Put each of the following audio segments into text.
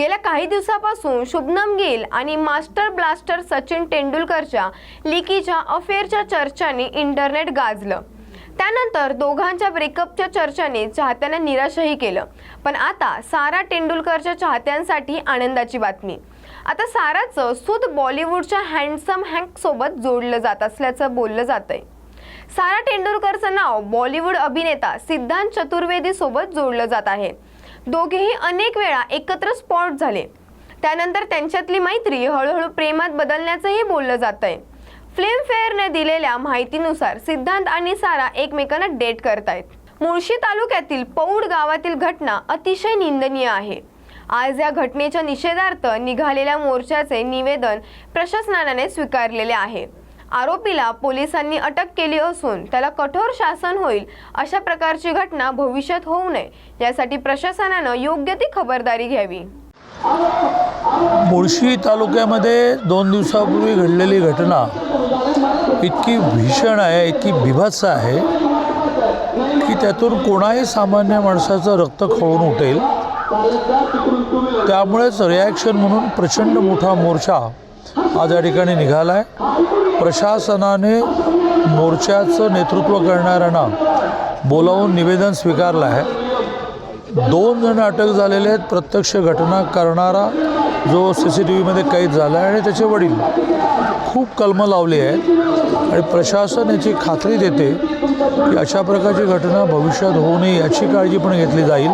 गेल्या काही दिवसापासून शुभनम गिल आणि मास्टर ब्लास्टर सचिन तेंडुलकरच्या लिकीच्या अफेअरच्या चर्चाने इंटरनेट गाजलं. त्यानंतर दोघांच्या ब्रेकअपच्या चर्चाने चाहत्यांना निराशही केलं. पण आता सारा तेंडुलकरच्या चाहत्यांसाठी आनंदाची बातमी. आता साराचं सूत बॉलिवूडच्या हँडसम हँक सोबत जोडलं जात असल्याचं बोललं जातंय. सारा तेंडुलकरचं नाव बॉलिवूड अभिनेता सिद्धांत चतुर्वेदी सोबत जोडलं जात आहे. दोघेही अनेक वेळा एकत्र स्पॉट झाले. त्यानंतर त्यांच्यातली मैत्री हळूहळू प्रेमात बदलण्याचंही बोललं जात आहे फिल्मफेअरने दिलेल्या माहितीनुसार सिद्धांत आणि सारा एकमेकांना डेट करतायत. मुळशी तालुक्यातील पौड गावातील घटना अतिशय निंदनीय आहे. आज या घटनेच्या निषेधार्थ निघालेल्या मोर्चाचे निवेदन प्रशासनाने स्वीकारलेले आहे. आरोपीला पोलिसांनी अटक केली असून त्याला कठोर शासन होईल अशा प्रकारची घटना भविष्यात होऊ नये. यासाठी प्रशासनानं योग्य ती खबरदारी घ्यावी. मुळशी तालुक्यामध्ये दोन दिवसापूर्वी घडलेली घटना इतकी भीषण आहे इतकी बिभत्स आहे की त्यातून कोणाही सामान्य माणसाचं रक्त खळून उठेल. त्यामुळेच रिॲक्शन म्हणून प्रचंड मोठा मोर्चा आज या ठिकाणी निघाला आहे प्रशासनाने मोर्चाचं नेतृत्व करणाऱ्यांना बोलावून निवेदन स्वीकारलं आहे दोन जण अटक झालेले आहेत. प्रत्यक्ष घटना करणारा जो सी सी टी व्हीमध्ये कैद झाला आहे आणि त्याचे वडील खूप कलमं लावली आहेत. आणि प्रशासन याची खात्री देते की अशा प्रकारची घटना भविष्यात होऊ नये याची काळजी पण घेतली जाईल.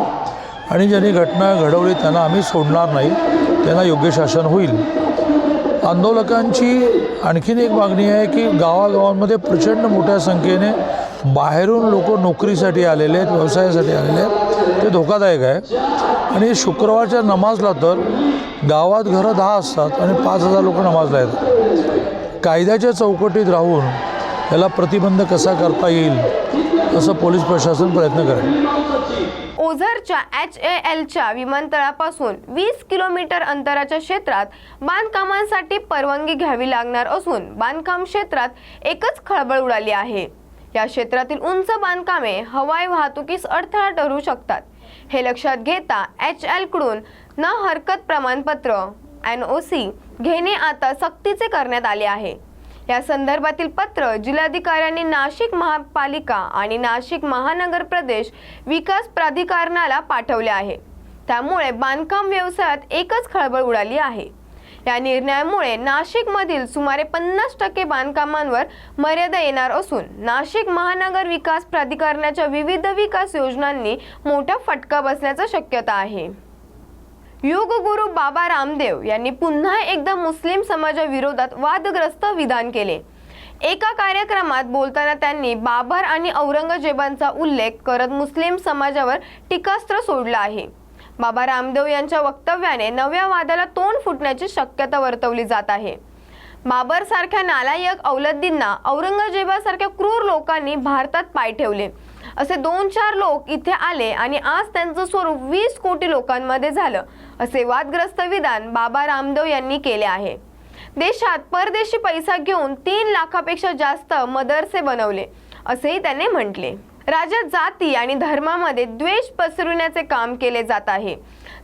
आणि ज्यांनी घटना घडवली त्यांना आम्ही सोडणार नाही. त्यांना योग्य शासन होईल. आंदोलकांची आणखीन एक मागणी आहे की गावागावांमध्ये प्रचंड मोठ्या संख्येने बाहेरून लोक नोकरीसाठी आलेले आहेत व्यवसायासाठी आलेले आहेत. ते धोकादायक आहे. आणि शुक्रवारच्या नमाजला तर गावात घरं दहा असतात आणि पाच हजार लोक नमाजला येतात. कायद्याच्या चौकटीत राहून याला प्रतिबंध कसा करता येईल असं पोलीस प्रशासन प्रयत्न करेल. ओझरच्या एच ए एलच्या विमानतळापासून वीस किलोमीटर अंतराच्या क्षेत्रात बांधकामांसाठी परवानगी घ्यावी लागणार असून बांधकाम क्षेत्रात एकच खळबळ उडाली आहे. या क्षेत्रातील उंच बांधकामे हवाई वाहतुकीस अडथळा ठरू शकतात. हे लक्षात घेता एच एलकडून न हरकत प्रमाणपत्र एन ओ सी घेणे आता सक्तीचे करण्यात आले आहे. या संदर्भातील पत्र जिल्हाधिकाऱ्यांनी नाशिक महापालिका आणि नाशिक महानगर प्रदेश विकास प्राधिकरणाला पाठवले आहे. त्यामुळे बांधकाम व्यवसायात एकच खळबळ उडाली आहे. या निर्णयामुळे नाशिकमधील सुमारे पन्नास टक्के बांधकामांवर मर्यादा येणार असून नाशिक महानगर विकास प्राधिकरणाच्या विविध विकास योजनांनी मोठा फटका बसण्याचा शक्यता आहे. योगगुरू बाबा रामदेव यांनी पुन्हा एकदा मुस्लिम समाजाविरोधात वादग्रस्त विधान केले. एका कार्यक्रमात बोलताना त्यांनी बाबर आणि औरंगजेबांचा उल्लेख करत मुस्लिम समाजावर टीकास्त्र सोडलं आहे. बाबा रामदेव यांच्या वक्तव्याने नव्या वादाला तोंड फुटण्याची शक्यता वर्तवली जात आहे. बाबर सारख्या नालायक औलद्दींना औरंगजेबासारख्या क्रूर लोकांनी भारतात पाय ठेवले. असे दोन चार लोक इथे आले आणि आज त्यांचं स्वरूप वीस कोटी लोकांमध्ये झालं असे वादग्रस्त विधान बाबा रामदेव यांनी केले आहे. देशात परदेशी पैसा घेऊन तीन लाखापेक्षा जास्त मदरसे बनवले असेही त्याने म्हटले. राज्यात जाती आणि धर्मामध्ये द्वेष पसरविण्याचे काम केले जात आहे.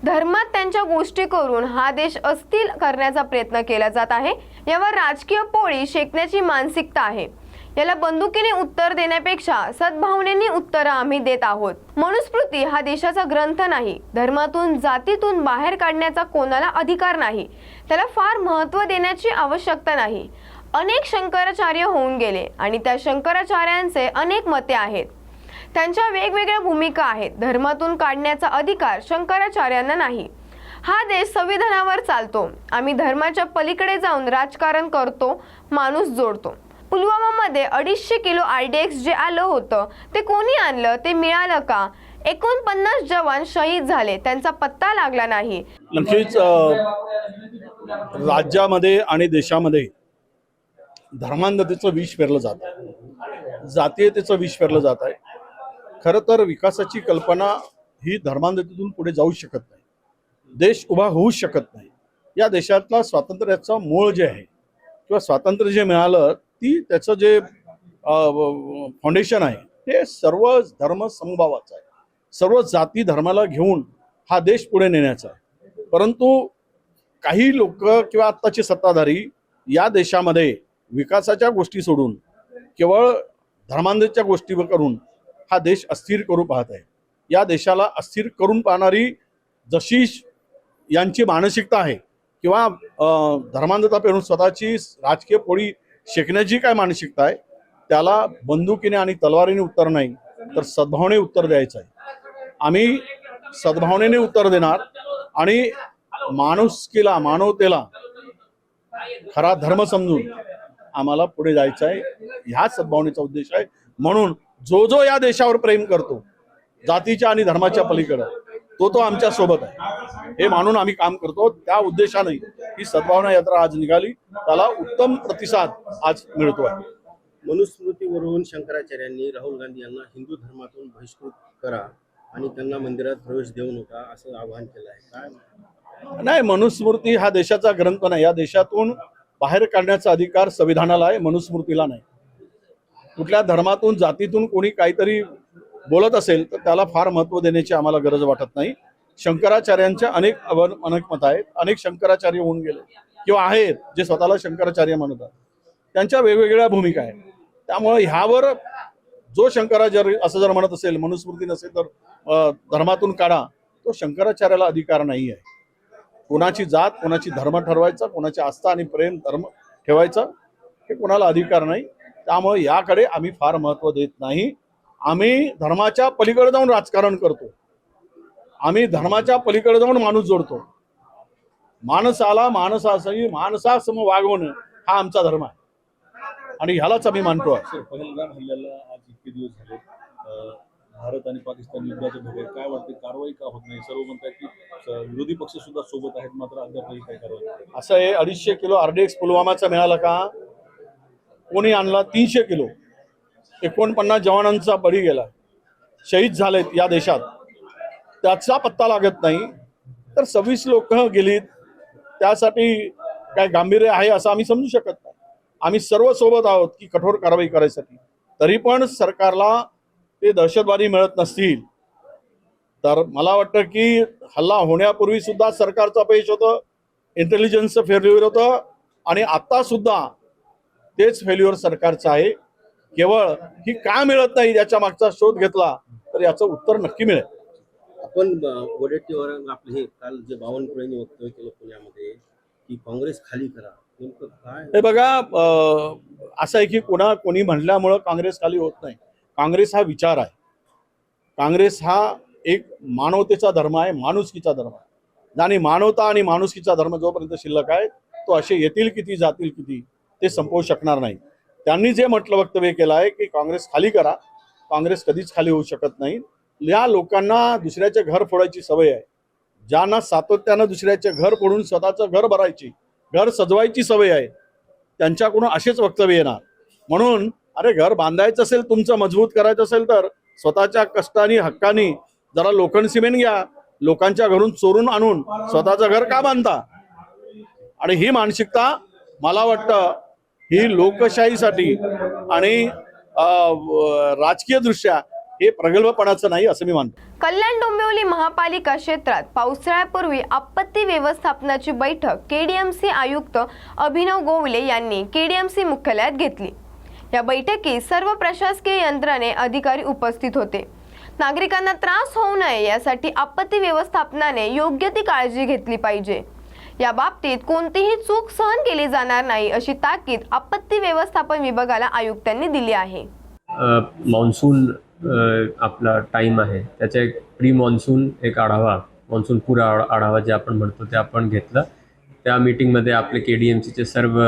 धर्मात त्यांच्या गोष्टी करून हा देश अस्थिर करण्याचा प्रयत्न केला जात आहे यावर राजकीय पोळी शेकण्याची मानसिकता आहे. याला बंदुकीने उत्तर देण्यापेक्षा सद्भावनेने उत्तरं आम्ही देत आहोत. मनुस्मृती हा देशाचा ग्रंथ नाही. धर्मातून जातीतून बाहेर काढण्याचा कोणाला अधिकार नाही. त्याला फार महत्त्व देण्याची आवश्यकता नाही. अनेक शंकराचार्य होऊन गेले आणि त्या शंकराचार्यांचे अनेक मते आहेत. त्यांच्या वेगवेगळ्या भूमिका आहेत. धर्मातून काढण्याचा अधिकार शंकराचार्यांना नाही. हा देश संविधानावर चालतो. आम्ही धर्माच्या पलीकडे जाऊन राजकारण करतो माणूस जोडतो. पुलवामामध्ये अडीचशे किलो आरडीएक्स जे आलं होतं ते कोणी आणलं ते मिळालं का? एकोणपन्नास जवान शहीद झाले त्यांचा पत्ता लागला नाही. नक्कीच राज्यामध्ये आणि देशामध्ये धर्मांधतेचं विष पेरलं जात आहे. जातीयतेचं विष पेरलं जात आहे. खरं तर विकासाची कल्पना ही धर्मांधतेतून पुढे जाऊ शकत नाही. देश उभा होऊ शकत नाही. या देशातला स्वातंत्र्याचा मूळ जे आहे किंवा स्वातंत्र्य जे मिळालं ती त्याचं जे फाउंडेशन आहे ते सर्व धर्म समभावाचं आहे. सर्व जाती धर्माला घेऊन हा देश पुढे नेण्याचा आहे. परंतु काही लोक किंवा आत्ताचे सत्ताधारी या देशामध्ये विकासाच्या गोष्टी सोडून केवळ धर्मांधच्या गोष्टी करून हा देश अस्थिर करू पाहत आहे. या देशाला अस्थिर करून पाहणारी जशी यांची मानसिकता आहे किंवा धर्मांधता पेरून स्वतःची राजकीय पोळी शिकण्याची काय मानसिकता आहे त्याला बंदुकीने आणि तलवारीने उत्तर नाही तर सद्भावने उत्तर द्यायचं आहे. आम्ही सद्भावनेने उत्तर देणार आणि माणुसकीला मानवतेला खरा धर्म समजून आम्हाला पुढे जायचं आहे. ह्या सद्भावनेचा उद्देश आहे. म्हणून जो जो या देशावर प्रेम करतो जातीच्या आणि धर्माच्या पलीकडं तो तो आमच्यासोबत आहे. हे मानून आम्ही काम करतो. त्या उद्देशाने ही सद्भावना यात्रा आज निघाली. त्याला उत्तम प्रतिसाद आज मिळतो आहे मनुस्मृतीवरून शंकराचार्यांनी राहुल गांधी यांना हिंदू धर्मातून बहिष्कृत करा आणि त्यांना मंदिरात प्रवेश देऊ नका असं आवाहन केलं आहे. काय? नाही मनुस्मृती हा देशाचा ग्रंथ नाही. या देशातून बाहेर काढण्याचा अधिकार संविधानाला आहे. मनुस्मृतीला नाही. कुठल्या धर्मातून जातीतून कोणी काहीतरी बोलत असेल तर त्याला फार महत्त्व देण्याची आम्हाला गरज वाटत नाही. शंकराचार्यांच्या अनेक अनेक मत आहेत. अनेक शंकराचार्य होऊन गेले. किंवा आहेत जे स्वतःला शंकराचार्य म्हणतात त्यांच्या वेगवेगळ्या भूमिका आहेत. त्यामुळे ह्यावर जो शंकराचार्य असं जर म्हणत असेल मनुस्मृती नसेल तर धर्मातून काढा. तो शंकराचार्याला अधिकार नाही आहे. कोणाची जात कोणाची धर्म ठरवायचा कोणाची आस्था आणि प्रेम धर्म ठेवायचा हे कोणाला अधिकार नाही. त्यामुळे याकडे आम्ही फार महत्त्व देत नाही. आम्ही धर्माच्या पलीकडे जाऊन राजकारण करतो. आम्ही धर्माच्या पलीकडे जाऊन माणूस जोडतो. माणसाला माणसासही माणसासम वागवणं हा आमचा धर्म आहे. आणि ह्यालाच आम्ही मानतो पहलगाम हल्ल्याला आज इतके दिवस झाले. भारत आणि पाकिस्तान युद्धाच्या धोक्यात काय वाटते? कारवाई का होत नाही? सर्व म्हणतात की विरोधी पक्ष सुद्धा सोबत आहेत मात्र अद्यापही काय कारवाई. असं हे अडीचशे किलो आरडीएक्स पुलवामाचा मिळाला का? कोणी आणला? तीनशे किलो. एकोणपन्नास जवानांचा बळी गेला. शहीद झालेत या देशात. त्याचा पत्ता लागत नाही. तर सव्वीस लोक गेलीत. त्यासाठी काय गांभीर्य आहे असं आम्ही समजू शकत नाही. आम्ही सर्व सोबत आहोत की कठोर कारवाई करायसाठी. तरी पण सरकारला ते दहशतवादी मिळत नसतील. तर मला वाटतं की हल्ला होण्यापूर्वी सुद्धा सरकारचं अपयश होतं इंटेलिजन्सचं फेल्युअर होतं आणि आता सुद्धा तेच फेल्युअर सरकारचं आहे. केवळ ही का मिळत नाही याच्या मागचा शोध घेतला तर याचं उत्तर नक्की मिळेल. आपण वडेट्टीवर आपले हे काल जे बावनकुळेंनी वक्तव्य केलं पुण्यामध्ये की काँग्रेस खाली करा. नेमकं काय? हे बघा असं आहे की कोणा कोणी म्हणल्यामुळं काँग्रेस खाली होत नाही. काँग्रेस हा विचार आहे. काँग्रेस हा एक मानवतेचा धर्म आहे माणुसकीचा धर्म आहे. आणि मानवता आणि माणुसकीचा धर्म जोपर्यंत शिल्लक आहे तो असे येतील किती जातील किती ते संपवू शकणार नाही. त्यांनी जे म्हटलं वक्तव्य केलं आहे की काँग्रेस खाली करा. काँग्रेस कधीच खाली होऊ शकत नाही. या लोकांना दुसऱ्याचे घर फोडायची सवय आहे. ज्यांना सातत्यानं दुसऱ्याचे घर फोडून स्वतःचं घर भरायची घर सजवायची सवय आहे त्यांच्याकडून असेच वक्तव्य येणार. म्हणून अरे घर बांधायचं असेल तुमचं मजबूत करायचं असेल तर स्वतःच्या कष्टानी हक्कानी जरा लोखंड सिमेंट घ्या. लोकांच्या घरून चोरून आणून स्वतःचं घर का बांधता? आणि ही मानसिकता मला वाटतं ही लोकशाहीसाठी आणि राजकीय दृष्ट्या हे प्रगल्भपणाचं नाही असं मी मानतो. कल्याण डोंबिवली महापालिका क्षेत्रात पावसाळ्यापूर्वी आपत्ती व्यवस्थापनाची बैठक केडीएमसी आयुक्त अभिनव गोवले यांनी केडीएमसी मुख्यालयात घेतली. या बैठकीत सर्व प्रशासकीय यंत्रणे अधिकारी उपस्थित होते. नागरिकांना त्रास होऊ नये यासाठी आपत्ती व्यवस्थापनाने योग्य ती काळजी घेतली पाहिजे. या बाबतीत कोणतीही चूक सहन केली जाणार नाही अशी ताकीद आपत्ती व्यवस्थापन विभागाला आयुक्तांनी दिली आहे. मान्सून आपला टाईम आहे. त्याचा एक प्री मान्सून एक आढावा मान्सून पुरा आढावा जे आपण म्हणतो ते आपण घेतलं. त्या मीटिंगमध्ये आपले के डी एम सीचे सर्व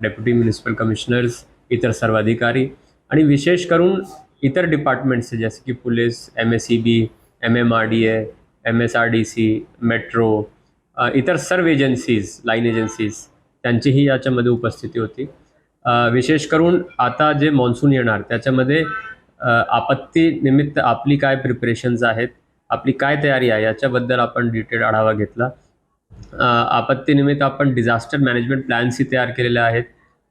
डेप्युटी म्युन्सिपल कमिशनर्स इतर सर्व अधिकारी आणि विशेष करून इतर डिपार्टमेंट्स जसे की police M S C B M M R D A M S R D C metro इतर सर्व एजन्सीज लाईन एजन्सीज त्यांचीही याच्यामध्ये उपस्थिती होती. विशेष करून आता जे मान्सून येणार त्याच्यामध्ये आपत्तीनिमित्त आपत्ती निमित्त आपली काय प्रिपरेशन्स आहेत आपली काय तयारी आहे याच्याबद्दल आपण डिटेल आढावा घेतला. आपत्तीनिमित्त आपण डिझास्टर मॅनेजमेंट प्लॅन्सही तयार केलेले आहेत.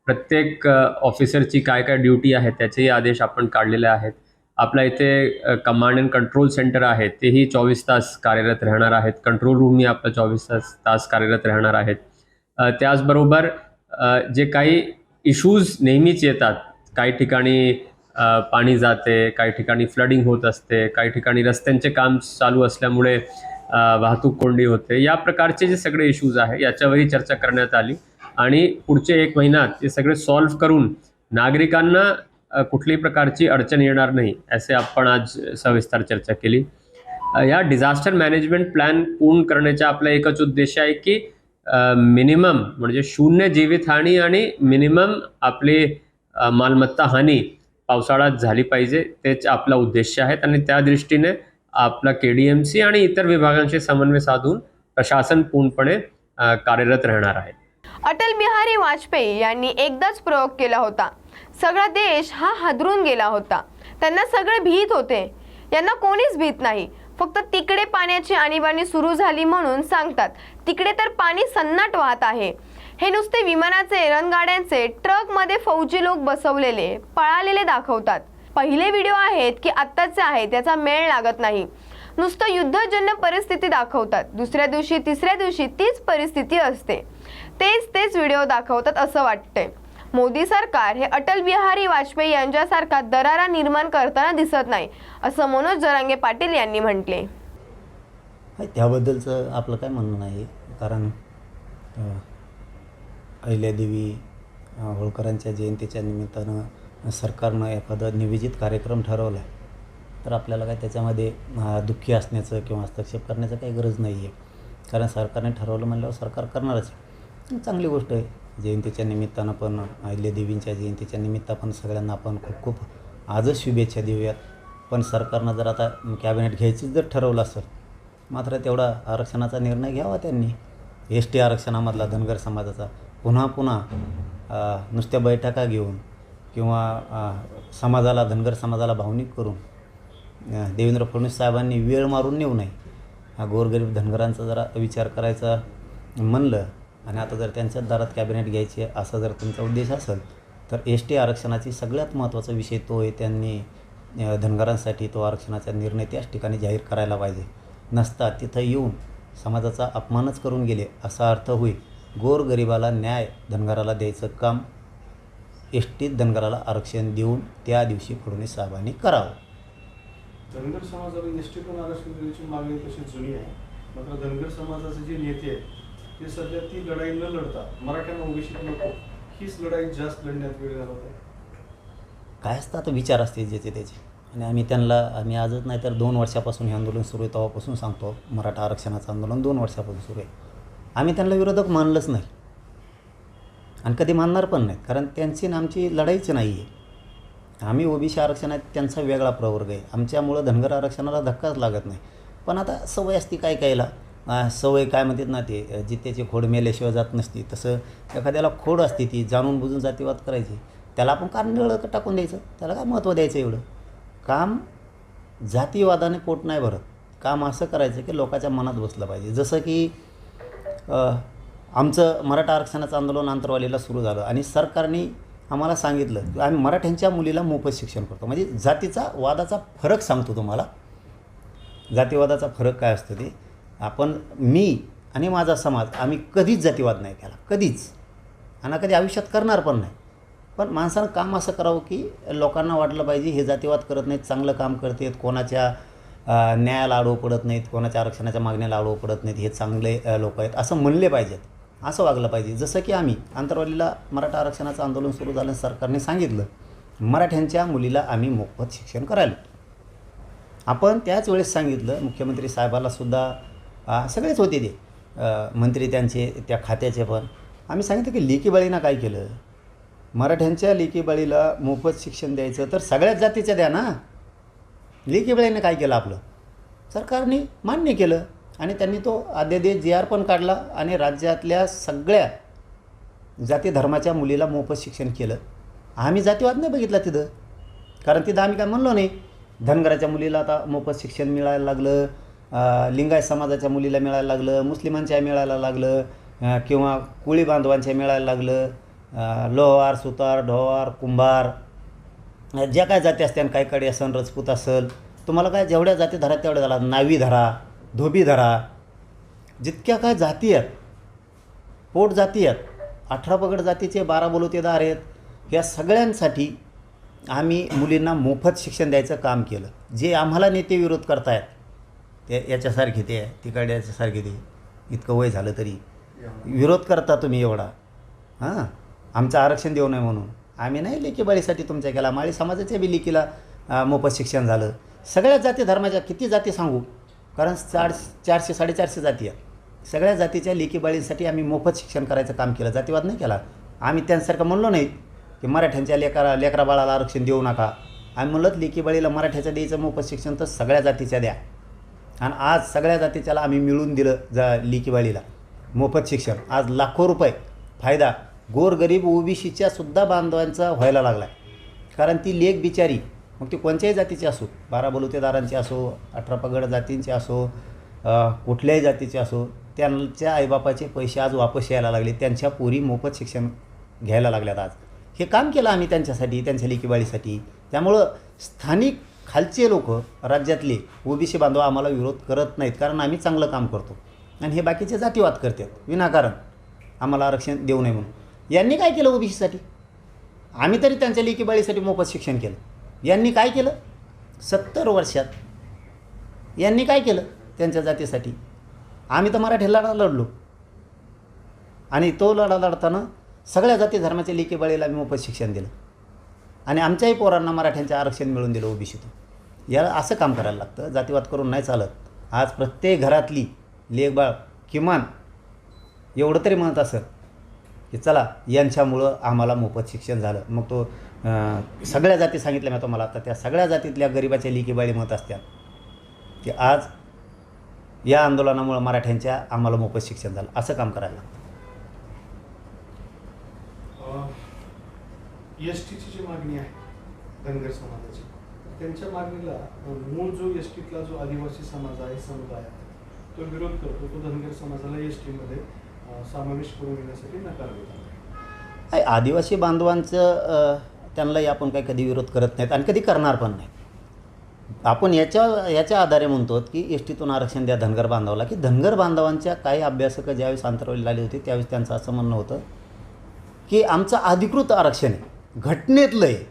प्रत्येक ऑफिसरची काय काय ड्युटी आहे त्याचेही आदेश आपण काढलेले आहेत. आपल्या इथे कमांड अँड कंट्रोल सेंटर आहे तेही चोवीस तास कार्यरत राहणार आहेत. कंट्रोल रूमही आपलं चोवीस तास तास कार्यरत राहणार आहेत. त्याचबरोबर जे काही इश्यूज नेहमीच येतात काही ठिकाणी पाणी जाते काही ठिकाणी फ्लडिंग होत असते काही ठिकाणी रस्त्यांचे काम चालू असल्यामुळे वाहतूक कोंडी होते. या प्रकारचे जे सगळे इश्यूज आहे याच्यावरही चर्चा करण्यात आली. आणि पुढचे एक महिन्यात ते सगळे सॉल्व्ह करून नागरिकांना कुठलीही कुठल्याही प्रकारची अडचण येणार नाही असे आपण आज सविस्तर चर्चा केली. या डिझास्टर मॅनेजमेंट प्लॅन पूर्ण करण्याचा आपला एकच उद्देश आहे की मिनिमम म्हणजे शून्य जीवितहानी आणि मिनिमम आपली मालमत्ता हानी पावसाळ्यात झाली पाहिजे तेच आपला उद्देश आहेत आणि त्या दृष्टीने आपला के डी एम सी आणि इतर विभागांशी समन्वय साधून प्रशासन पूर्णपणे कार्यरत राहणार आहे. अटल बिहारी वाजपेयी यांनी एकदाच प्रयोग केला होता. सगळा देश हा हादरून गेला होता. त्यांना सगळे भीत होते. यांना कोणीच भीत नाही. फक्त तिकडे पाण्याची आणीबाणी सुरू झाली म्हणून सांगतात तिकडे तर पाणी सन्नाट वाहत आहे. हे नुसते विमानाचे रणगाड्यांचे ट्रकमध्ये फौजी लोक बसवलेले पळालेले दाखवतात. पहिले व्हिडिओ आहेत की आत्ताचे आहेत त्याचा मेळ लागत नाही. नुसतं युद्धजन्य परिस्थिती दाखवतात. दुसऱ्या दिवशी तिसऱ्या दिवशी तीच परिस्थिती असते. तेच तेच व्हिडिओ दाखवतात असं वाटतंय. मोदी सरकार हे अटल बिहारी वाजपेयी यांच्यासारखा दरारा निर्माण करताना दिसत नाही असं मनोज जरांगे पाटील यांनी म्हटले. त्याबद्दलचं आपलं काय म्हणणं नाही कारण अहिल्यादेवी होळकरांच्या जयंतीच्या निमित्तानं सरकारनं एखादा नियोजित कार्यक्रम ठरवला आहे तर आपल्याला काय त्याच्यामध्ये दुःखी असण्याचं किंवा हस्तक्षेप करण्याचं काही गरज नाही आहे कारण सरकारने ठरवलं म्हणल्यावर सरकार करणारच चांगली गोष्ट आहे. जयंतीच्या निमित्तानं पण अहिल्यादेवींच्या जयंतीच्या निमित्त पण सगळ्यांना आपण खूप खूप आजच शुभेच्छा देऊयात. पण सरकारनं जर आता कॅबिनेट घ्यायचीच जर ठरवलं असेल मात्र तेवढा आरक्षणाचा निर्णय घ्यावा त्यांनी. एस टी आरक्षणामधला धनगर समाजाचा पुन्हा पुन्हा नुसत्या बैठका घेऊन किंवा समाजाला धनगर समाजाला भावनिक करून देवेंद्र फडणवीस साहेबांनी वेळ मारून नेऊ नये. हा गोरगरीब धनगरांचा जरा विचार करायचा म्हणलं आणि आता जर त्यांच्याच दारात कॅबिनेट घ्यायची असा जर तुमचा उद्देश असेल तर एस टी आरक्षणाची सगळ्यात महत्त्वाचा विषय तो आहे त्यांनी धनगरांसाठी तो आरक्षणाचा निर्णय त्याच ठिकाणी जाहीर करायला पाहिजे. नसता तिथं येऊन समाजाचा अपमानच करून गेले असा अर्थ होईल. गोरगरिबाला न्याय धनगराला द्यायचं काम एस टीत धनगराला आरक्षण देऊन त्या दिवशी फडणवीस साहेबांनी करावं. धनगर समाजाला निष्ठीपण आरक्षण देण्याची मागणी तशी जुनी आहे. मात्र धनगर समाजाचे जे नेते आहेत की सध्या ती लढाई न लढता मराठ्यांना ओबीसी नको. हीच लढाई जास्त लढण्यात वेळ घालवत. आहे काय असतं? आता विचार असते ज्याचे त्याचे. आणि आम्ही त्यांना आम्ही आजच नाही तर दोन वर्षापासून हे आंदोलन सुरू आहे तेव्हापासून सांगतो. मराठा आरक्षणाचं आंदोलन दोन वर्षापासून सुरू आहे. आम्ही त्यांना विरोधक मानलंच नाही. आणि कधी मानणार पण नाही कारण त्यांची आणि आमची लढाईच नाही आहे. आम्ही ओबीसी आरक्षणात त्यांचा वेगळा प्रवर्ग आहे. आमच्यामुळं धनगर आरक्षणाला धक्काच लागत नाही. पण आता सवय असती काय कायला सवय काय म्हणतात ना ते जित्याची खोड मेल्याशिवाय जात नसती. तसं एखाद्याला खोड असते ती जाणून बुजून जातीवाद करायची. त्याला आपण कारण टाकून द्यायचं. त्याला काय महत्त्व द्यायचं एवढं? काम जातीवादाने पोट नाही भरत. काम असं करायचं की लोकांच्या मनात बसलं पाहिजे. जसं की आमचं मराठा आरक्षणाचं आंदोलन आंतरवालीला सुरू झालं आणि सरकारने आम्हाला सांगितलं की आम्ही मराठ्यांच्या मुलीला मोफत शिक्षण करतो. म्हणजे जातीचा वादाचा फरक सांगतो तुम्हाला. जातीवादाचा फरक काय असतो ते? आपण मी आणि माझा समाज आम्ही कधीच जातीवाद नाही केला. कधीच. आणि कधी आयुष्यात करणार पण नाही. पण माणसानं काम असं करावं की लोकांना वाटलं पाहिजे हे जातीवाद करत नाहीत चांगलं काम करतात कोणाच्या न्यायाला आडवं पडत नाहीत कोणाच्या आरक्षणाच्या मागण्याला आडवं पडत नाहीत हे चांगले लोक आहेत असं म्हणले पाहिजेत. असं वागलं पाहिजे. जसं की आम्ही आंतरवालीला मराठा आरक्षणाचं आंदोलन सुरू झालं सरकारने सांगितलं मराठ्यांच्या मुलीला आम्ही मोफत शिक्षण करायला. आपण त्याच वेळेस सांगितलं मुख्यमंत्री साहेबाला सुद्धा सगळेच होते ते. मंत्री त्यांचे त्या खात्याचे पण. आम्ही सांगितलं की लेकीबळीनं काय केलं? मराठ्यांच्या लेकीबाळीला मोफत शिक्षण द्यायचं तर सगळ्याच जातीच्या द्या ना. लेकीबाळीनं काय केलं आपलं? सरकारने मान्य केलं आणि त्यांनी तो अध्यादेश जी आर पण काढला आणि राज्यातल्या सगळ्या जाती धर्माच्या मुलीला मोफत शिक्षण केलं. आम्ही जातीवाद नाही बघितला तिथं. कारण तिथं आम्ही काय म्हणलो नाही. धनगराच्या मुलीला आता मोफत शिक्षण मिळायला लागलं. लिंगायत समाजाच्या मुलीला मिळायला लागलं मुस्लिमांच्या मिळायला लागलं किंवा कुळी बांधवांच्या मिळायला लागलं लोहार सुतार ढोवार कुंभार ज्या काय जाती असत्या काही कडे असन रजपूत असेल तुम्हाला काय जेवढ्या जाती धरा तेवढ्या झाला नावी धरा धोबी धरा जितक्या काय जाती आहेत पोट जाती आहेत अठरा पगड जातीचे बारा बलुतेदार आहेत या सगळ्यांसाठी आम्ही मुलींना मोफत शिक्षण द्यायचं काम केलं. जे आम्हाला नेते विरोध करतायत ते याच्यासारखे ते तिकडे याच्यासारखे ते. इतकं वय झालं तरी. विरोध करता तुम्ही एवढा. हां? आमचं आरक्षण देऊ नये म्हणून. आम्ही नाही लेकीबाळीसाठी तुमच्या केला. माळी समाजाच्या बी लेकीला मोफत शिक्षण झालं. सगळ्या जाती धर्माच्या किती जाती सांगू? कारण चार चारशे साडेचारशे जाती आहेत. सगळ्या जातीच्या लेकीबाळींसाठी आम्ही मोफत शिक्षण करायचं काम केलं. जातीवाद नाही केला. आम्ही त्यांसारखं म्हणलो नाही की मराठ्यांच्या लेकरा लेकरा बाळाला आरक्षण देऊ नका. आम्ही म्हणलं लेकीबाळीला मराठ्याचं द्यायचं मोफत शिक्षण तर सगळ्या जातीच्या द्या. आणि आज सगळ्या जातीच्याला आम्ही मिळून दिलं जा लिकीवाळीला मोफत शिक्षण. आज लाखो रुपये. फायदा. गोरगरीब ओबीसीच्या सुद्धा बांधवांचा व्हायला लागला आहे कारण ती लेख बिचारी. मग ती कोणत्याही जातीची असो. बारा बलुतेदारांची असो अठरा पगड जातींची असो कुठल्याही जातीचे असो त्यांच्या आईबापाचे पैसे आज वापस यायला लागले. त्यांच्या पोरी मोफत शिक्षण घ्यायला लागल्यात आज. हे काम केलं आम्ही त्यांच्यासाठी त्यांच्या लेकीबाळीसाठी त्यामुळं स्थानिक खालचे लोक राज्यातले ओबीसी बांधव आम्हाला विरोध करत नाहीत कारण आम्ही चांगलं काम करतो. आणि हे बाकीचे जातीवाद करतात विनाकारण. आम्हाला आरक्षण देऊ नये म्हणून. यांनी काय केलं ओबीसीसाठी? आम्ही तरी त्यांच्या लेकीबाळीसाठी मोफत शिक्षण केलं. यांनी काय केलं? सत्तर वर्षात यांनी काय केलं? त्यांच्या जातीसाठी. आम्ही तर मराठी लढा लढलो. आणि तो लढा लढताना सगळ्या जाती धर्माच्या लेकीबाळीला आम्ही मोफत शिक्षण दिलं. आणि आमच्याही पोरांना मराठ्यांचे आरक्षण मिळवून दिलं ओबीसीतून. याला असं काम करायला लागतं जातीवाद करून नाही चालत. आज प्रत्येक घरातली लेखबाळ किमान एवढं तरी म्हणत असं की चला यांच्यामुळं आम्हाला मोफत शिक्षण झालं. मग तो सगळ्या जाती सांगितल्या मी तुम्हाला. आता त्या सगळ्या जातीतल्या गरिबाच्या लिकीबाळी म्हणत असत्या की आज या आंदोलनामुळं मराठ्यांच्या आम्हाला मोफत शिक्षण झालं. असं काम करायला लागतं. एस टीची जी मागणी आहे धनगर समाजाची त्यांच्या मागणीला मूळ जो एस टीतला जो आदिवासी समाज आहे समुदाय आहे तो विरोध करतो. तो धनगर समाजाला एस टीमध्ये समावेश करून घेण्यासाठी नकार देतात आहे. आदिवासी बांधवांचं त्यांनाही आपण काही कधी विरोध करत नाहीत आणि कधी करणार पण नाही आपण याच्या याच्या आधारे म्हणतो की एस टीतून आरक्षण द्या धनगर बांधवाला की धनगर बांधवांच्या काही अभ्यासकं ज्यावेळेस आंतरवली आले होती त्यावेळेस त्यांचं असं म्हणणं होतं की आमचं अधिकृत आरक्षण आहे. घटनेतलं आहे.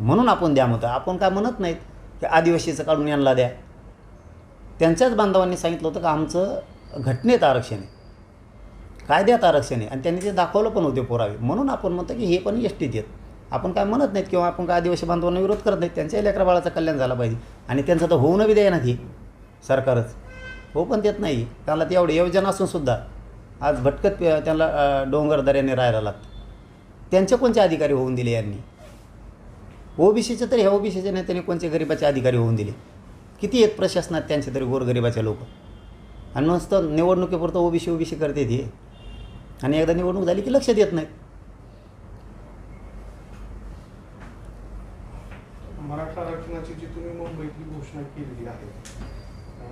म्हणून आपण द्या म्हणतो आपण काय म्हणत नाहीत की आदिवासीचं काढून यांना द्या. त्यांच्याच बांधवांनी सांगितलं होतं का आमचं घटनेत आरक्षण आहे. कायद्यात आरक्षण आहे. आणि त्यांनी ते दाखवलं पण होते पुरावे. म्हणून आपण म्हणतो की हे पण एस टीत येत आपण काय म्हणत नाहीत किंवा आपण काय आदिवासी बांधवांना विरोध करत नाहीत. त्यांच्याही लेकरा बाळाचं कल्याण झालं पाहिजे. आणि त्यांचं तर होऊ बी द्या ना ती सरकारच. हो पण देत नाही. त्याला ते एवढे योजना असून सुद्धा आज भटकत त्यांना डोंगर दऱ्याने राहायला लागतं. त्यांचे कोणते अधिकारी होऊन दिले यांनी? ओबीसीचे तरी ह्या ओबीसीच्या नेत्याने कोणते गरिबाचे अधिकारी होऊन दिले? किती आहेत प्रशासनात त्यांचे तरी गोरगरिबाचे लोक? आणि नुसतं निवडणुकीपुरतं ओबीसी ओबीसी करते ते. आणि एकदा निवडणूक झाली की लक्ष देत नाहीत मराठा आरक्षणाची जी तुम्ही मुंबईतली घोषणा केलेली आहे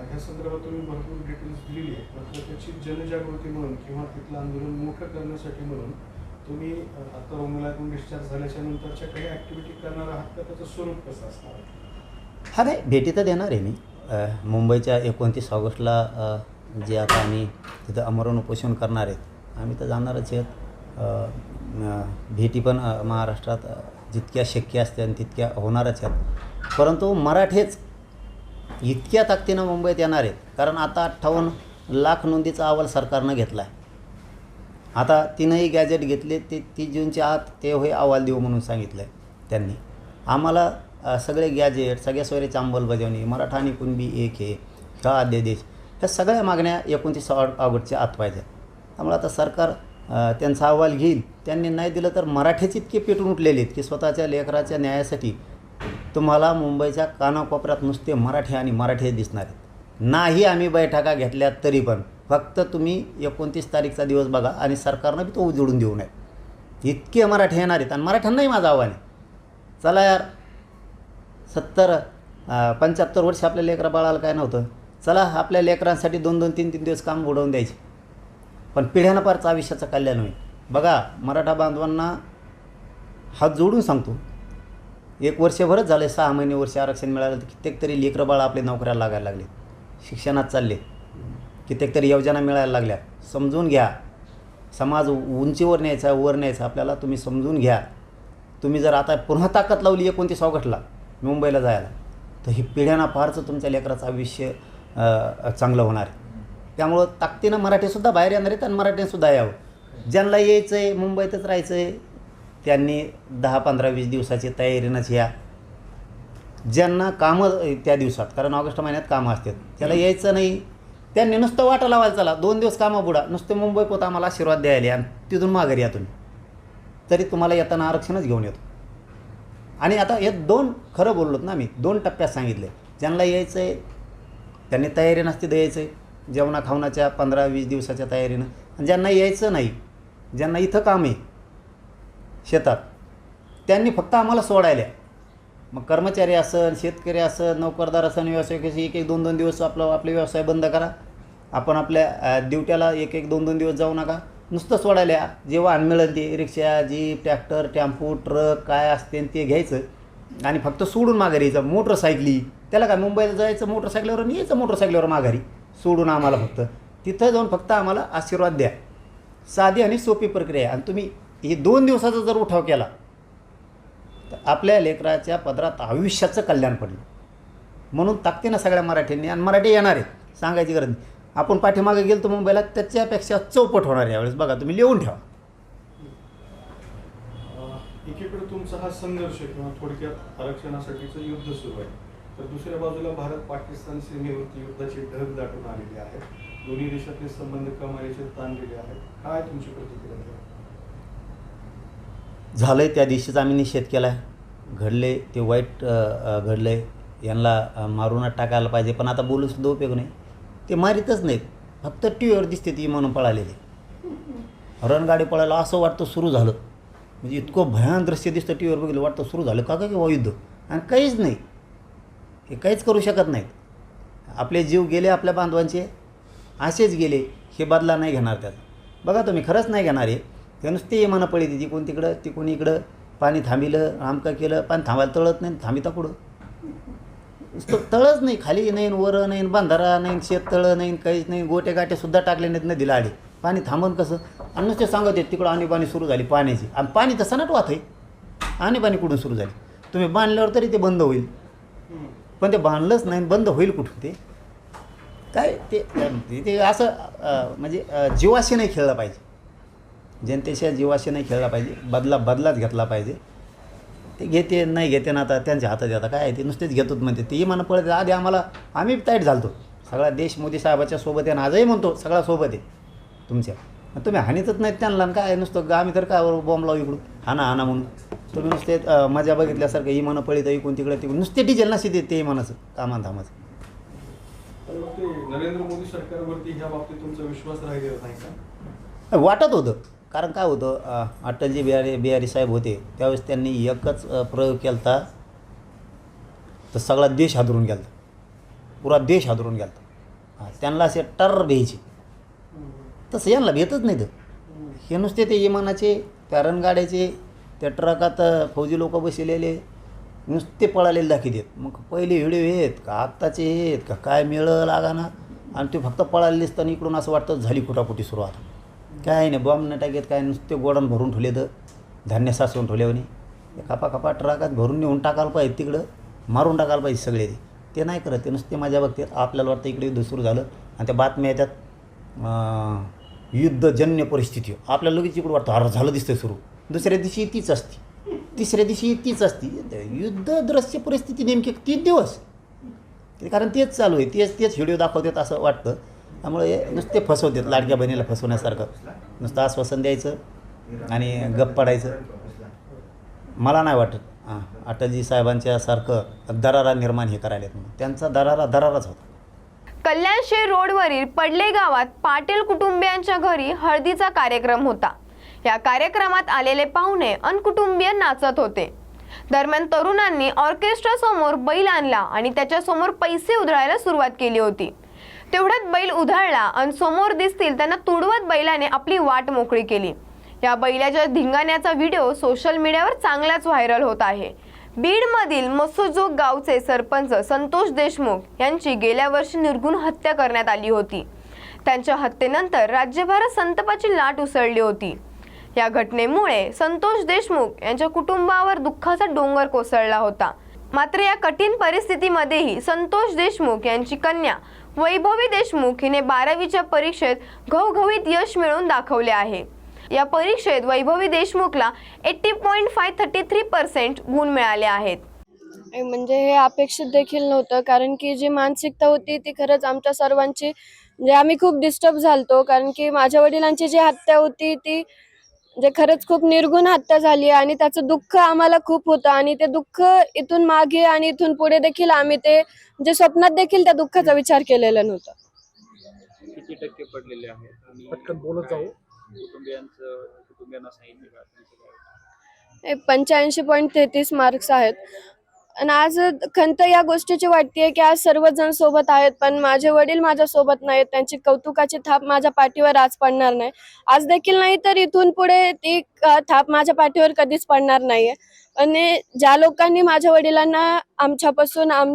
ह्या संदर्भात तुम्ही भरपूर डिटेल्स दिलेली आहे मात्र त्याची जनजागृती म्हणून किंवा तिथलं आंदोलन मोठं करण्यासाठी म्हणून तुम्ही आता रुग्णालयातून डिस्चार्ज झाल्याच्या नंतरच्या काही ॲक्टिव्हिटी करणार आहात का? त्याचं स्वरूप कसं असणार हा नाही भेटी तर देणार आहे मी. मुंबईच्या एकोणतीस ऑगस्टला जे आता आम्ही तिथं अमरण उपोषण करणार आहेत आम्ही तर जाणारच आहेत. भेटी पण महाराष्ट्रात जितक्या शक्य असत्या तितक्या होणारच आहेत. परंतु मराठेच इतक्या ताकदीनं मुंबईत येणार आहेत. कारण आता अठ्ठावन्न लाख नोंदीचा अहवाल सरकारनं घेतला आहे आता तिनंही गॅजेट घेतले ते तीस जूनच्या आत ते होय अहवाल देऊ म्हणून सांगितलं आहे त्यांनी. आम्हाला सगळे गॅजेट सगळ्या सोयरीची अंमलबजावणी मराठा आणि कुणबी एक हे का अध्यादेश ह्या सगळ्या मागण्या एकोणतीस ऑ ऑगस्टच्या आत पाहिजे त्यामुळे आता सरकार त्यांचा अहवाल घेईल. त्यांनी नाही दिलं तर मराठीच इतके पेटून उठलेले आहेत की स्वतःच्या लेकराच्या न्यायासाठी तुम्हाला मुंबईच्या कानाकोपऱ्यात नुसते मराठी आणि मराठी दिसणार आहेत. नाही आम्ही बैठका घेतल्या तरी पण. फक्त तुम्ही एकोणतीस तारीखचा दिवस बघा आणि सरकारनं बी तो उजडून देऊ नये. इतके मराठी येणार आहेत आणि मराठ्यांनाही माझं आव्हान आहे. चला यार सत्तर पंच्याहत्तर वर्ष आपल्या लेकरा बाळाला काय नव्हतं. चला आपल्या लेकरांसाठी दोन दोन तीन तीन दिवस काम बुडवून द्यायचे. पण पिढ्यानपारचं आयुष्याचं कल्याण होईल. बघा मराठा बांधवांना हात जोडून सांगतो. एक वर्षभरच झालं सहा महिने वर्ष आरक्षण मिळालं तर कित्येक तरी लेकरं बाळ आपले नोकऱ्याला लागायला लागले शिक्षणात चालले कित्येक तरी योजना मिळायला लागल्या. समजून घ्या. समाज उंचीवर न्यायचा वर न्यायचा आपल्याला तुम्ही समजून घ्या. तुम्ही जर आता पुन्हा ताकद लावली एकोणतीस ऑगस्टला मुंबईला जायला तर ही पिढ्यांना फारचं तुमच्या लेकराचं आयुष्य चांगलं होणार. आहे त्यामुळं ताकदीनं मराठीसुद्धा बाहेर येणार आहेत आणि मराठीसुद्धा यावं. ज्यांना यायचं आहे मुंबईतच राहायचं आहे त्यांनी दहा पंधरा वीस दिवसाची तयारीनंच या. ज्यांना कामं त्या दिवसात कारण ऑगस्ट महिन्यात कामं असतात त्याला यायचं नाही. त्यांनी नुसतं वाटा लावायला चला. दोन दिवस कामा बुडा. नुसते मुंबई पोत आम्हाला आशीर्वाद द्यायला आणि तिथून माघारी या तुम्ही. तरी तुम्हाला येताना आरक्षणच घेऊन येतो. आणि आता हे दोन खरं बोललोत ना मी. दोन टप्प्यात सांगितले. ज्यांना यायचं आहे त्यांनी तयारी नसते द्यायचं आहे जेवणा खावणाच्या पंधरा वीस दिवसाच्या तयारीनं. आणि ज्यांना यायचं नाही ज्यांना इथं काम आहे शेतात त्यांनी फक्त आम्हाला सोडायला मग कर्मचारी असन शेतकरी असन नोकरदार असन व्यवसाय कसे एक एक दोन दोन दिवस आपलं आपले व्यवसाय बंद करा. आपण आपल्या दिवट्याला ड्युट्याला एक एक दोन दोन दिवस जाऊ नका. नुसतं सोडायला जेव्हा जे वाहन मिळेल ते रिक्षा जीप ट्रॅक्टर टेम्पो ट्रक काय असते ते घ्यायचं. आणि फक्त सोडून माघारी यायचं. मोटरसायकली. त्याला काय मुंबईला जायचं मोटरसायकलवर आणि यायचं मोटरसायकलीवर माघारी. सोडून आम्हाला फक्त. तिथं जाऊन फक्त आम्हाला आशीर्वाद द्या. साधी आणि सोपी प्रक्रिया आहे. आणि तुम्ही हे दोन दिवसाचा जर उठाव केला तर आपल्या लेकराच्या पदरात आयुष्याचं कल्याण पडलं. म्हणून ताकदीनं सगळ्या मराठींनी आणि मराठी येणार आहेत सांगायची गरज नाही. आपण पाठीमागे गेलो तर मुंबईला त्याच्यापेक्षा चौपट होणार यावेळेस. बघा तुम्ही लिहून ठेवा. एकीकडे तुमचा हा संघर्ष किंवा थोडक्यात आरक्षणासाठीचं युद्ध सुरू आहे. तर दुसऱ्या बाजूला भारत पाकिस्तान सीमेवरती युद्धाची ढग दाटून आलेली आहे. दोन्ही देशातले संबंध कमालीचे ताणलेले आहेत. काय तुमची प्रतिक्रिया त्यावर? झालं आहे त्या दिवशीच आम्ही निषेध केला आहे घडले ते वाईट घडलं. आहे यांना मारूनच टाकायला पाहिजे. पण आता बोलून सुद्धा उपयोग नाही. ते मारीतच नाहीत. फक्त टी व्हीवर दिसते ती म्हणून पळालेले. हरणगाडी पळायला असं वाटतं सुरू झालं. म्हणजे इतकं भयान दृश्य दिसतं टी व्हीवर बघितलं वाटतं सुरू झालं. का का किंवा युद्ध आणि काहीच नाही. हे काहीच करू शकत नाहीत. आपले जीव गेले आपल्या बांधवांचे असेच गेले. हे बदला नाही घेणार त्याचा. बघा तुम्ही खरंच नाही घेणार आहे ते नुसते इमानं पळी ती कोण तिकडं ती कोणी इकडं. पाणी थांबिलं आमका केलं पाणी थांबायला तळत नाही थांबिता पुढं नुसतं तळच नाही खाली नाही वर नाही बांधारा नाही शेत तळं नाही काहीच नाही गोटे गाटे सुद्धा टाकले नाहीत नदीला आले पाणी थांबून कसं? आणि नुसते सांगत आहेत तिकडं आणीबाणी सुरू झाली पाण्याची. आणि पाणी तसं नाट वाहत आहे आणीबाणी कुठून सुरू झाली? तुम्ही बांधल्यावर तरी ते बंद होईल. पण ते बांधलंच नाही बंद होईल कुठून ते? काय ते ते असं म्हणजे जीवाशी नाही खेळला पाहिजे. जनतेच्या जीवाशी नाही खेळला पाहिजे. बदला बदलाच घेतला पाहिजे. ते घेते नाही घेते ना आता त्यांच्या हातात आता काय ते नुसतेच घेतोत म्हणते. ते म्हणा पळत आधी आम्हाला आम्ही टाईट झालतो. सगळा देश मोदी साहेबाच्या सोबत आहे आणि आजही म्हणतो सगळा सोबत आहे तुमच्या. तुम्ही हानीतच नाहीत त्यांना काय नुसतं आम्ही तर काय बॉम्ब लावू इकडून? हाना हाना म्हणून. तुम्ही नुसते मजा बघितल्यासारखं ही म्हणं पळीत इकडून तिकडे तिकडून नुसते डिझेल नसते ते ते म्हणाचं कामान ते नरेंद्र मोदी सरकारवरती ह्या बाबतीत तुमचा विश्वास राहिलेला नाही का? वाटत होतं. कारण काय होतं अटलजी बिहारी बिहारी साहेब होते त्यावेळेस त्यांनी एकच प्रयोग केला होता तर सगळा देश हादरून गेला पुरा देश हादरून गेला त्यांना असे टर भ्यायचे. तसं यांना भेटच नाही तर. हे नुसते ते विमानाचे त्या रणगाड्याचे त्या ट्रकात फौजी लोक बसलेले नुसते पळालेले दाखी देत मग पहिले व्हिडिओ आहेत का आत्ताचे आहेत का काय मिळं लागाना. आणि ते फक्त पळाले दिसताना इकडून असं वाटतं झाली कुटापुटी सुरुवात. काय नाही बॉम्ब नाही टाकेत काय नुसते गोडाऊन भरून ठेवले तर धान्य साचवून ठेवल्यावर कापा कापा ट्रकात भरून नेऊन टाकायला पाहिजे तिकडं मारून टाकायला पाहिजे सगळे ते. ते नाही करत ते नुसते माझ्या बघतात आपल्याला वाटतं इकडे युद्ध सुरू झालं आणि त्या बातम्या येतात युद्धजन्य परिस्थिती. आपल्याला लगेच इकडं वाटतं अरे झालं दिसतं सुरू. दुसऱ्या दिवशी तीच असते. तिसऱ्या दिवशी तीच असते. युद्ध दृश्य परिस्थिती नेमकी तीन दिवस. ते कारण तेच चालू आहे तेच तेच व्हिडिओ दाखवतात असं वाटतं. त्यामुळे नुसते फसवतात लाडक्या बहिणीला फसवण्यासारखं. नुसतं आश्वासन द्यायचं आणि गप पडायचं. मला नाही वाटत. हां अटलजी साहेबांच्यासारखं दरारा निर्माण हे करायला म्हणून. त्यांचा दरारा दराराच होता. कल्याणशे रोडवरील पडले गावात पाटील कुटुंबियांच्या घरी हळदीचा कार्यक्रम होता. या कार्यक्रमात आलेले पाहुणे अन कुटुंबीय नाचत होते. दरम्यान तरुणांनी ऑर्केस्ट्रा समोर बैल आणला आणि त्याच्यासमोर पैसे उधळायला सुरुवात केली होती. तेवढ्यात बैल उधळला आणि समोर दिसतील त्यांना तुडवत बैलाने आपली वाट मोकळी केली. या बैलाच्या धिंगाण्याचा व्हिडिओ सोशल मीडियावर चांगलाच व्हायरल होत आहे. बीडमधील मसोजोग गावचे सरपंच संतोष देशमुख यांची गेल्या वर्षी निर्गुण हत्या करण्यात आली होती. त्यांच्या हत्येनंतर राज्यभरात संतापाची लाट उसळली होती. या घटनेमुळे संतोष देशमुख यांच्या कुटुंबावर दुःखाचा डोंगर कोसळला होता. मात्र या कठीण परिस्थितीमध्येही संतोष देशमुख यांची कन्या वैभवी देशमुख हिने बारावीच्या परीक्षेत घवघवीत यश मिळवून दाखवले आहे. या परीक्षेत Vaibhavi देशमुखला eighty point five thirty three percent गुण मिळाले आहेत. म्हणजे हे अपेक्षित देखील नव्हतं कारण की जी मानसिकता होती ती खरंच आमच्या सर्वांची म्हणजे आम्ही खूप डिस्टर्ब झालतो कारण की माझ्या वडिलांची जी हत्या होती ती म्हणजे खरंच खूप निर्गुण हत्या झाली आणि त्याचं दुःख आम्हाला खूप होतं आणि ते दुःख इथून मागे आणि इथून पुढे देखील आम्ही ते म्हणजे स्वप्नात देखील त्या दुःखाचा विचार केलेला नव्हता. किती टक्के पडलेले आहेत? आणि पटकन बोलत जाऊ. कुटुंबियांचं कुटुंबियांना सांगितलं का त्यांचं काय? पंच्याऐंशी पॉईंट तेहतीस मार्क्स आहेत. आणि आज खंत या गोष्टीची वाटते की आज सर्वजण सोबत आहेत पण माझे वडील माझ्या सोबत नाहीत त्यांची कौतुकाची थाप माझ्या पाठीवर आज पडणार नाही. आज देखील नाही तर इथून पुढे ती थाप माझ्या पाठीवर कधीच पडणार नाहीये. आणि ज्या लोकांनी माझ्या वडिलांना आमच्यापासून आम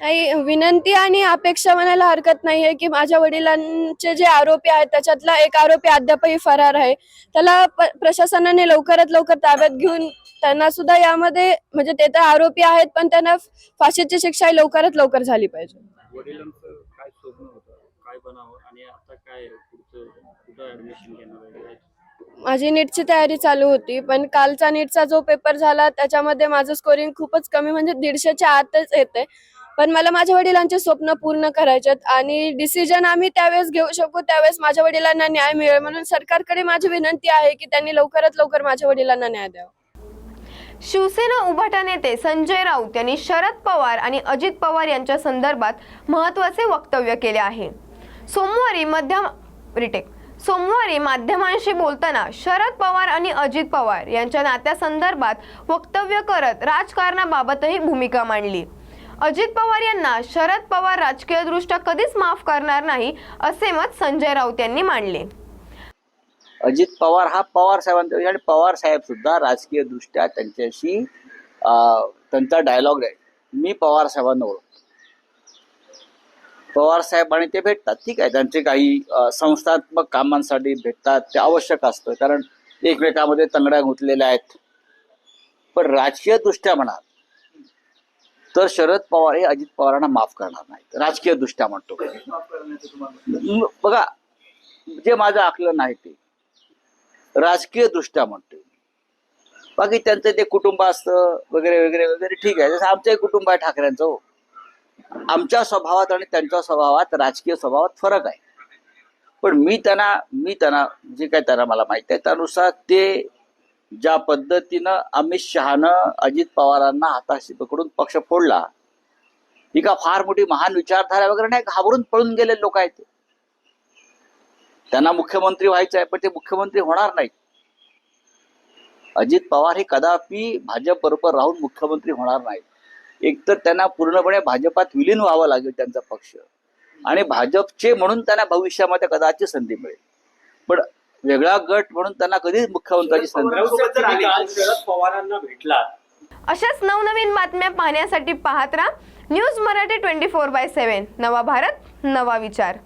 काही विनंती आणि अपेक्षा म्हणायला हरकत नाहीये की माझ्या वडिलांचे जे आरोपी आहेत त्याच्यातला एक आरोपी अद्यापही फरार आहे. त्याला प्रशासनाने लवकरात लवकर ताब्यात घेऊन त्यांना सुद्धा यामध्ये म्हणजे ते तर आरोपी आहेत पण त्यांना फाशीची शिक्षा ही लवकरात लवकर झाली पाहिजे. आहे? माझी नीटची तयारी चालू होती पण कालचा नीटचा जो पेपर झाला त्याच्यामध्ये माझं स्कोरिंग खूपच कमी म्हणजे दीडशेच्या आतच येते. पण मला माझ्या वडिलांचे स्वप्न पूर्ण करायचे आणि डिसिजन आम्ही त्यावेळेस घेऊ शकू त्यावेळेस माझ्या वडिलांना न्याय मिळेल. म्हणून सरकारकडे माझी विनंती आहे की त्यांनी लवकरात लवकर माझ्या वडिलांना न्याय द्यावा. शिवसेना उभाटा नेते संजय राऊत यांनी शरद पवार आणि अजित पवार यांच्या संदर्भात महत्त्वाचे वक्तव्य केले आहे. सोमवारी मध्यम रिटेक सोमवारी माध्यमांशी बोलताना शरद पवार आणि अजित पवार यांच्या नात्यासंदर्भात वक्तव्य करत राजकारणाबाबतही भूमिका मांडली. अजित पवार यांना शरद पवार राजकीयदृष्ट्या कधीच माफ करणार नाही असे मत संजय राऊत यांनी मांडले. अजित पवार हा पवार साहेबांचा आणि पवार साहेब सुद्धा राजकीय दृष्ट्या त्यांच्याशी अं, त्यांचा डायलॉग आहे. मी पवार साहेबांना ओळखतो. पवार साहेब आणि ते भेटतात ठीक आहे. त्यांचे काही संस्थात्मक कामांसाठी भेटतात ते आवश्यक असतं. कारण एकमेकामध्ये तंगड्या गुंतलेल्या आहेत. पण राजकीय दृष्ट्या म्हणाल तर शरद पवार हे अजित पवारांना माफ करणार नाहीत. राजकीय दृष्ट्या म्हणतो. बघा जे माझं आकलन आहे ते. राजकीय दृष्ट्या म्हणतोय बाकी त्यांचं ते कुटुंब असतं वगैरे वगैरे वगैरे ठीक आहे. जसं आमचंही कुटुंब आहे ठाकरेंचं हो. आमच्या स्वभावात आणि त्यांच्या स्वभावात राजकीय स्वभावात फरक आहे. पण मी त्यांना मी त्यांना जे काय त्यांना मला माहिती आहे त्यानुसार ते ज्या पद्धतीनं अमित शहानं अजित पवारांना हाताशी पकडून पक्ष फोडला ही का फार मोठी महान विचारधारा वगैरे नाही? घाबरून पळून गेले लोक आहेत त्यांना मुख्यमंत्री व्हायचं आहे पण ते मुख्यमंत्री होणार नाही अजित पवार हे कदापि भाजप बरोबर राहून मुख्यमंत्री होणार नाहीत. एकतर त्यांना पूर्णपणे भाजपात विलीन व्हावं लागेल त्यांचा पक्ष. आणि भाजपचे म्हणून त्यांना भविष्यामध्ये कदाचित संधी मिळेल. पण वेगळा गट म्हणून त्यांना कधीच मुख्यमंत्र्याची संधी पवारांना भेटला अशाच नवनवीन बातम्या पाहण्यासाठी पाहत राहा. News Marathi twenty four by seven. नवा भारत नवा विचार.